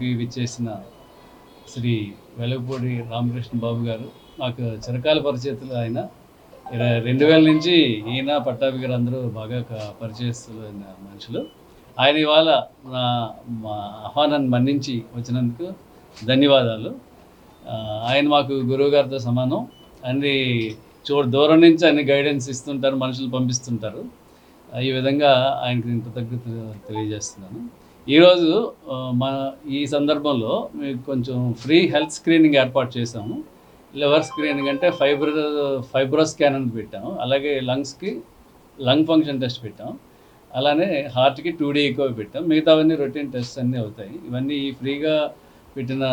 స్టేషన్కి విచ్చేసిన శ్రీ వెలగపూడి రామకృష్ణ బాబు గారు నాకు చిరకాల పరిచయతులు ఆయన. రెండు వేల నుంచి ఈయన పట్టాభి గారు అందరూ బాగా పరిచయస్తులు మనుషులు. ఆయన ఇవాళ నా మా ఆహ్వానాన్ని మన్నించి వచ్చినందుకు ధన్యవాదాలు. ఆయన మాకు గురువు గారితో సమానం. అన్ని చూ దూరం నుంచి అన్ని గైడెన్స్ ఇస్తుంటారు మనుషులు పంపిస్తుంటారు. ఈ విధంగా ఆయనకి నేను కృతజ్ఞత తెలియజేస్తున్నాను. ఈరోజు మన మా ఈ సందర్భంలో మీకు కొంచెం ఫ్రీ హెల్త్ స్క్రీనింగ్ ఏర్పాటు చేశాము. లివర్ స్క్రీనింగ్ అంటే ఫైబ్రో ఫైబ్రో స్కాన్ అని పెట్టాము. అలాగే లంగ్స్కి లంగ్ ఫంక్షన్ టెస్ట్ పెట్టాం అలానే హార్ట్కి టూ డీ ఎక్కువ పెట్టాం మిగతావన్నీ రొటీన్ టెస్ట్ అన్నీ అవుతాయి. ఇవన్నీ ఈ ఫ్రీగా పెట్టిన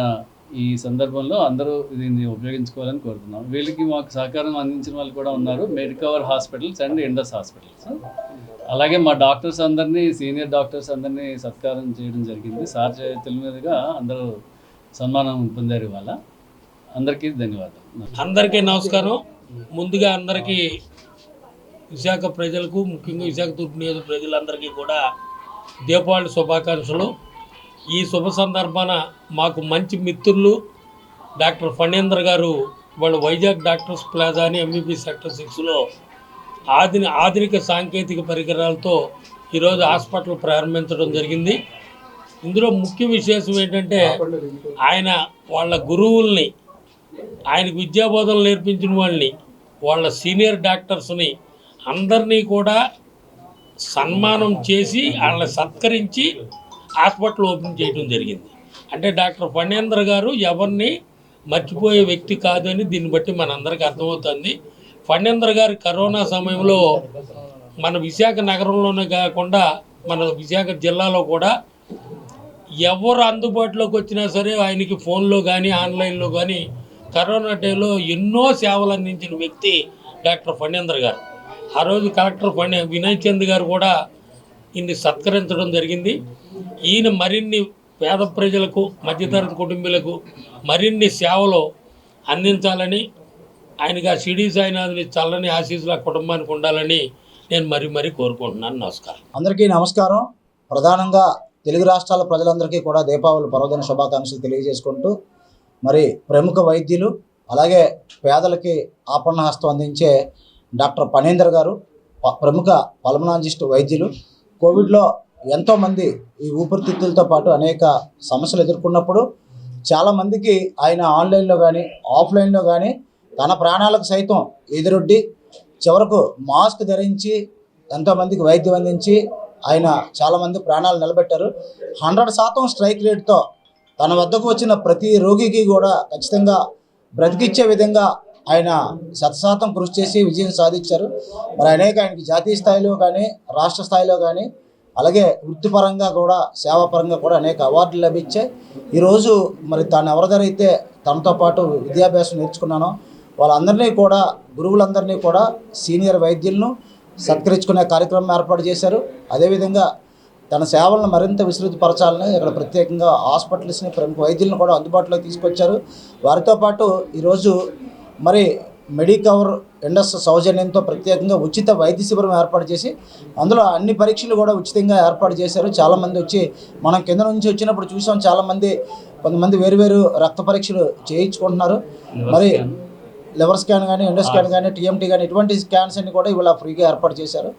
ఈ సందర్భంలో అందరూ దీన్ని ఉపయోగించుకోవాలని కోరుతున్నాం. వీళ్ళకి మాకు సహకారం అందించిన వాళ్ళు కూడా ఉన్నారు. Medicover hospitals and Indus hospitals. అలాగే మా డాక్టర్స్ అందరినీ సీనియర్ డాక్టర్స్ అందరినీ సత్కారం చేయడం జరిగింది. సార్ చేతుల మీదుగా అందరూ సన్మానం పొందారు ఇవాళ. అందరికీ ధన్యవాదాలు. అందరికీ నమస్కారం. ముందుగా అందరికీ విశాఖ ప్రజలకు ముఖ్యంగా విశాఖ తూర్పు నియోజక ప్రజలందరికీ కూడా దీపావళి శుభాకాంక్షలు. ఈ శుభ సందర్భాన మాకు మంచి మిత్రులు డాక్టర్ ఫణేంద్ర గారు వాళ్ళు వైజాగ్ డాక్టర్స్ ప్లాజా అని ఎంబీబీ సెక్టర్ సిక్స్లో ఆధుని ఆధునిక సాంకేతిక పరికరాలతో ఈరోజు హాస్పిటల్ ప్రారంభించడం జరిగింది. ఇందులో ముఖ్య విశేషం ఏంటంటే ఆయన వాళ్ళ గురువుల్ని ఆయనకు విద్యాబోధనలు నేర్పించిన వాళ్ళని వాళ్ళ సీనియర్ డాక్టర్స్ని అందరినీ కూడా సన్మానం చేసి వాళ్ళని సత్కరించి హాస్పిటల్ ఓపెన్ చేయడం జరిగింది. అంటే డాక్టర్ ఫణేంద్ర గారు ఎవరిని మర్చిపోయే వ్యక్తి కాదు అని దీన్ని బట్టి మనందరికీ అర్థమవుతుంది. ఫణేంద్ర గారి కరోనా సమయంలో మన విశాఖ నగరంలోనే కాకుండా మన విశాఖ జిల్లాలో కూడా ఎవరు అందుబాటులోకి వచ్చినా సరే ఆయనకి ఫోన్లో కానీ ఆన్లైన్లో కానీ కరోనా టైంలో ఎన్నో సేవలు అందించిన వ్యక్తి డాక్టర్ ఫణేంద్ర గారు. ఆ రోజు కలెక్టర్ ఫణి వినయ్ చంద్ గారు కూడా ఈయన్ని సత్కరించడం జరిగింది. ఈయన మరిన్ని పేద ప్రజలకు మధ్యతరగతి కుటుంబీలకు మరిన్ని సేవలు అందించాలని ఆయనగా షిడీ సాయినాథుని చల్లని ఆశీస్సులు ఆ కుటుంబానికి ఉండాలని నేను మరీ మరీ కోరుకుంటున్నాను. నమస్కారం. అందరికీ నమస్కారం. ప్రధానంగా తెలుగు రాష్ట్రాల ప్రజలందరికీ కూడా దీపావళి పర్వదిన శుభాకాంక్షలు తెలియజేసుకుంటూ మరి ప్రముఖ వైద్యులు అలాగే పేదలకి ఆపన్న హస్తం అందించే డాక్టర్ పనేందర్ గారు ప్రముఖ పల్మనాలజిస్ట్ వైద్యులు. కోవిడ్లో ఎంతోమంది ఈ ఊపిరితిత్తులతో పాటు అనేక సమస్యలు ఎదుర్కొన్నప్పుడు చాలామందికి ఆయన ఆన్లైన్లో కానీ ఆఫ్లైన్లో కానీ తన ప్రాణాలకు సైతం ఎదురొడ్డి చివరకు మాస్క్ ధరించి ఎంతోమందికి వైద్యం అందించి ఆయన చాలామంది ప్రాణాలు నిలబెట్టారు. హండ్రెడ్ శాతం స్ట్రైక్ రేట్తో తన వద్దకు వచ్చిన ప్రతి రోగికి కూడా ఖచ్చితంగా బ్రతికిచ్చే విధంగా ఆయన శతశాతం కృషి చేసి విజయం సాధించారు. మరి అనేక ఆయనకి జాతీయ స్థాయిలో కానీ రాష్ట్ర స్థాయిలో కానీ అలాగే వృత్తిపరంగా కూడా సేవాపరంగా కూడా అనేక అవార్డులు లభించాయి. ఈరోజు మరి తాను ఎవరిదరైతే తనతో పాటు విద్యాభ్యాసం నేర్చుకున్నానో వాళ్ళందరినీ కూడా గురువులందరినీ కూడా సీనియర్ వైద్యులను సత్కరించుకునే కార్యక్రమం ఏర్పాటు చేశారు. అదేవిధంగా తన సేవలను మరింత విస్తృతపరచాలని ఇక్కడ ప్రత్యేకంగా హాస్పిటల్స్ని ప్రముఖ వైద్యులను కూడా అందుబాటులోకి తీసుకొచ్చారు. వారితో పాటు ఈరోజు మరి మెడికవర్ ఇండస్ సౌజన్యంతో ప్రత్యేకంగా ఉచిత వైద్య శిబిరం ఏర్పాటు చేసి అందులో అన్ని పరీక్షలు కూడా ఉచితంగా ఏర్పాటు చేశారు. చాలామంది వచ్చి మనం కింద నుంచి వచ్చినప్పుడు చూసాం చాలామంది కొంతమంది వేరువేరు రక్త పరీక్షలు చేయించుకుంటున్నారు. మరి లివర్ స్కాన్ కానీ ఎండో స్కాన్ కానీ టీఎంటీ కానీ ఇటువంటి స్కాన్స్ అన్ని కూడా ఇవాళ ఫ్రీగా ఏర్పాటు చేశారు.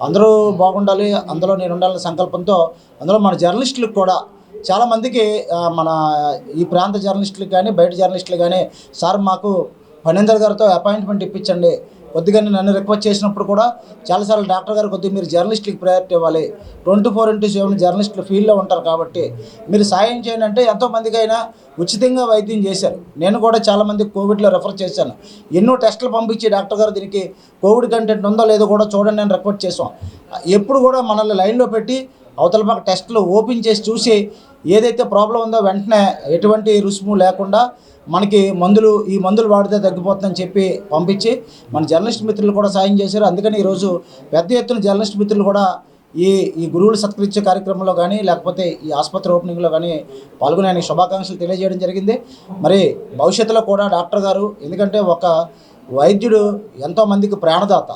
అందరూ బాగుండాలి అందులో నేను ఉండాలనే సంకల్పంతో అందులో మన జర్నలిస్టులకు కూడా చాలామందికి మన ఈ ప్రాంత జర్నలిస్టులకు కానీ బయట జర్నలిస్టులు కానీ సార్ మాకు ఫణేందర్ గారితో అపాయింట్మెంట్ ఇప్పించండి. కొద్దిగా నన్ను రిక్వెస్ట్ చేసినప్పుడు కూడా చాలాసార్లు డాక్టర్ గారు కొద్దిగా మీరు జర్నలిస్టులకు ప్రయారిటీ ఇవ్వాలి. ట్వంటీ ఫోర్ ఇంటూ సెవెన్ జర్నలిస్టులు ఫీల్డ్లో ఉంటారు కాబట్టి మీరు సాయం చేయండి అంటే ఎంతోమందికైనా ఉచితంగా వైద్యం చేశారు. నేను కూడా చాలామంది కోవిడ్లో రెఫర్ చేశాను. ఎన్నో టెస్టులు పంపించి డాక్టర్ గారు దీనికి కోవిడ్ కంటెంట్ ఉందో లేదో కూడా చూడండి నేను రిక్వెస్ట్ చేసాం ఎప్పుడు కూడా మనల్ని లైన్లో పెట్టి అవతల పక్క టెస్టులు ఓపెన్ చేసి చూసి ఏదైతే ప్రాబ్లం ఉందో వెంటనే ఎటువంటి రుసుము లేకుండా మనకి మందులు ఈ మందులు వాడితే తగ్గిపోతుందని చెప్పి పంపించి మన జర్నలిస్ట్ మిత్రులు కూడా సాయం చేశారు. అందుకని ఈరోజు పెద్ద ఎత్తున జర్నలిస్ట్ మిత్రులు కూడా ఈ ఈ గురువులు సత్కరించే కార్యక్రమంలో కానీ లేకపోతే ఈ ఆసుపత్రి ఓపెనింగ్లో కానీ పాల్గొనే శుభాకాంక్షలు తెలియజేయడం జరిగింది. మరి భవిష్యత్తులో కూడా డాక్టర్ గారు ఎందుకంటే ఒక వైద్యుడు ఎంతోమందికి ప్రాణదాత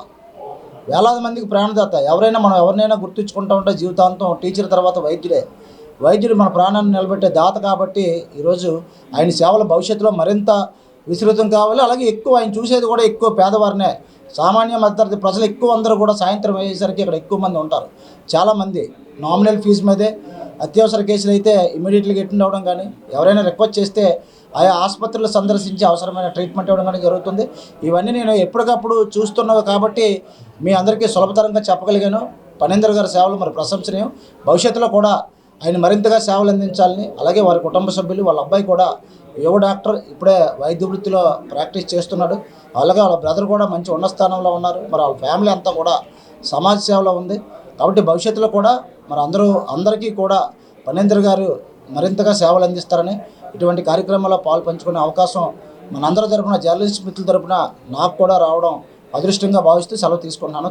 వేలాది మందికి ప్రాణదాత ఎవరైనా మనం ఎవరినైనా గుర్తుంచుకుంటా ఉంటే జీవితాంతం టీచర్ తర్వాత వైద్యుడే. వైద్యుడు మన ప్రాణాన్ని నిలబెట్టే దాత కాబట్టి ఈరోజు ఆయన సేవల భవిష్యత్తులో మరింత విస్తృతం కావాలి. అలాగే ఎక్కువ ఆయన చూసేది కూడా ఎక్కువ పేదవారినే. సామాన్య మధ్యతరగతి ప్రజలు ఎక్కువ అందరూ కూడా సాయంత్రం అయ్యేసరికి ఇక్కడ ఎక్కువ మంది ఉంటారు. చాలామంది నామినల్ ఫీజు మీదే. అత్యవసర కేసులు అయితే ఇమీడియట్గా అటెండ్ అవ్వడం కానీ ఎవరైనా రిక్వెస్ట్ చేస్తే ఆయా ఆసుపత్రులు సందర్శించి అవసరమైన ట్రీట్మెంట్ ఇవ్వడం కానీ జరుగుతుంది. ఇవన్నీ నేను ఎప్పటికప్పుడు చూస్తున్నావు కాబట్టి మీ అందరికీ సులభతరంగా చెప్పగలిగాను. పనేంద్ర గారి సేవలు మరి ప్రశంసనీయం. భవిష్యత్తులో కూడా ఆయన మరింతగా సేవలు అందించాలని అలాగే వారి కుటుంబ సభ్యులు వాళ్ళ అబ్బాయి కూడా యువ డాక్టర్ ఇప్పుడే వైద్య వృత్తిలో ప్రాక్టీస్ చేస్తున్నాడు. అలాగే వాళ్ళ బ్రదర్ కూడా మంచి ఉన్నత స్థానంలో ఉన్నారు. మరి వాళ్ళ ఫ్యామిలీ అంతా కూడా సమాజ సేవలో ఉంది. కాబట్టి భవిష్యత్తులో కూడా మరి అందరూ అందరికీ కూడా పనేంద్ర గారు మరింతగా సేవలు అందిస్తారని ఇటువంటి కార్యక్రమాల్లో పాలు పంచుకునే అవకాశం మనందరి తరపున జర్నలిస్ట్ మిత్రుల తరపున నాకు కూడా రావడం అదృష్టంగా భావిస్తూ సెలవు తీసుకుంటున్నాను.